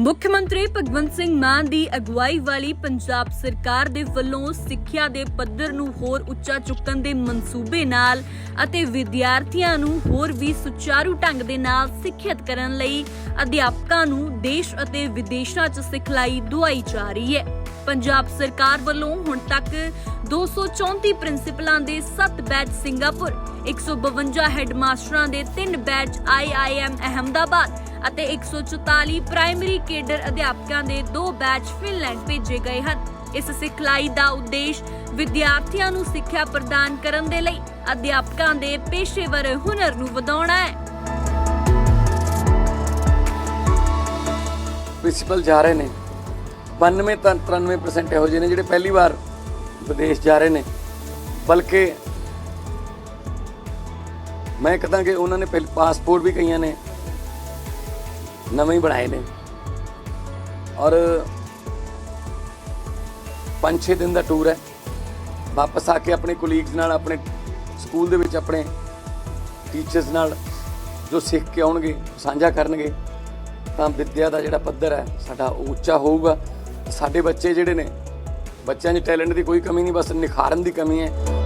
ਮੁੱਖ ਮੰਤਰੀ ਭਗਵੰਤ ਸਿੰਘ ਮਾਨ ਦੀ ਅਗਵਾਈ ਵਾਲੀ ਪੰਜਾਬ ਸਰਕਾਰ ਦੇ ਵੱਲੋਂ ਸਿੱਖਿਆ ਦੇ ਪੱਧਰ ਨੂੰ ਹੋਰ ਉੱਚਾ ਚੁੱਕਣ ਦੇ ਮਨਸੂਬੇ ਨਾਲ ਅਤੇ ਵਿਦਿਆਰਥੀਆਂ ਨੂੰ ਹੋਰ ਵੀ ਸੁਚਾਰੂ ਢੰਗ ਦੇ ਨਾਲ ਸਿੱਖਿਅਤ ਕਰਨ ਲਈ ਅਧਿਆਪਕਾਂ ਨੂੰ ਦੇਸ਼ ਅਤੇ ਵਿਦੇਸ਼ਾਂ 'ਚ ਸਿਖਲਾਈ ਦਵਾਈ ਜਾ ਰਹੀ ਹੈ। ਪੰਜਾਬ ਸਰਕਾਰ ਵੱਲੋਂ ਹੁਣ ਤੱਕ 234 ਪ੍ਰਿੰਸੀਪਲਾਂ ਦੇ 7 ਬੈਚ ਸਿੰਗਾਪੁਰ 152 ਹੈੱਡਮਾਸਟਰਾਂ ਦੇ 3 ਬੈਚ ਆਈਆਈਐਮ ਅਹਮਦਾਬਾਦ ਅਤੇ 144 ਪ੍ਰਾਇਮਰੀ ਕੇਡਰ ਅਧਿਆਪਕਾਂ ਦੇ 2 ਬੈਚ ਫਿਨਲੈਂਡ ਭੇਜੇ ਗਏ ਹਨ। ਇਸ ਸਿਖਲਾਈ ਦਾ ਉਦੇਸ਼ ਵਿਦਿਆਰਥੀਆਂ ਨੂੰ ਸਿੱਖਿਆ ਪ੍ਰਦਾਨ ਕਰਨ ਦੇ ਲਈ ਅਧਿਆਪਕਾਂ ਦੇ ਪੇਸ਼ੇਵਰ ਹੁਨਰ ਨੂੰ ਵਧਾਉਣਾ ਹੈ। ਪ੍ਰਿੰਸੀਪਲ ਜਾ ਰਹੇ ਨੇ। 92 ਤਾਂ 93% ਇਹੋ ਜਿਹੇ ਨੇ ਜਿਹੜੇ ਪਹਿਲੀ ਵਾਰ ਵਿਦੇਸ਼ ਜਾ ਰਹੇ ਨੇ। ਬਲਕਿ ਮੈਂ ਕਹਦਾ ਕਿ ਉਹਨਾਂ ਨੇ ਪਹਿਲੇ ਪਾਸਪੋਰਟ ਵੀ ਕਈਆਂ ਨੇ, ਨਵੇਂ ਹੀ ਬਣਾਏ ਨੇ। ਔਰ 5-6 ਦਿਨ ਦਾ ਟੂਰ ਹੈ। ਵਾਪਸ ਆ ਕੇ ਆਪਣੇ ਕੋਲੀਗਸ ਨਾਲ, ਆਪਣੇ ਸਕੂਲ ਦੇ ਵਿੱਚ ਆਪਣੇ ਟੀਚਰਸ ਨਾਲ ਜੋ ਸਿੱਖ ਕੇ ਆਉਣਗੇ, ਸਾਂਝਾ ਕਰਨਗੇ, ਤਾਂ ਵਿੱਦਿਆ ਦਾ ਜਿਹੜਾ ਪੱਧਰ ਹੈ, ਸਾਡਾ ਉਹ ਉੱਚਾ ਹੋਊਗਾ। ਸਾਡੇ ਬੱਚੇ ਜਿਹੜੇ ਨੇ, ਬੱਚਿਆਂ 'ਚ ਟੈਲੈਂਟ ਦੀ ਕੋਈ ਕਮੀ ਨਹੀਂ, ਬਸ ਨਿਖਾਰਨ ਦੀ ਕਮੀ ਹੈ।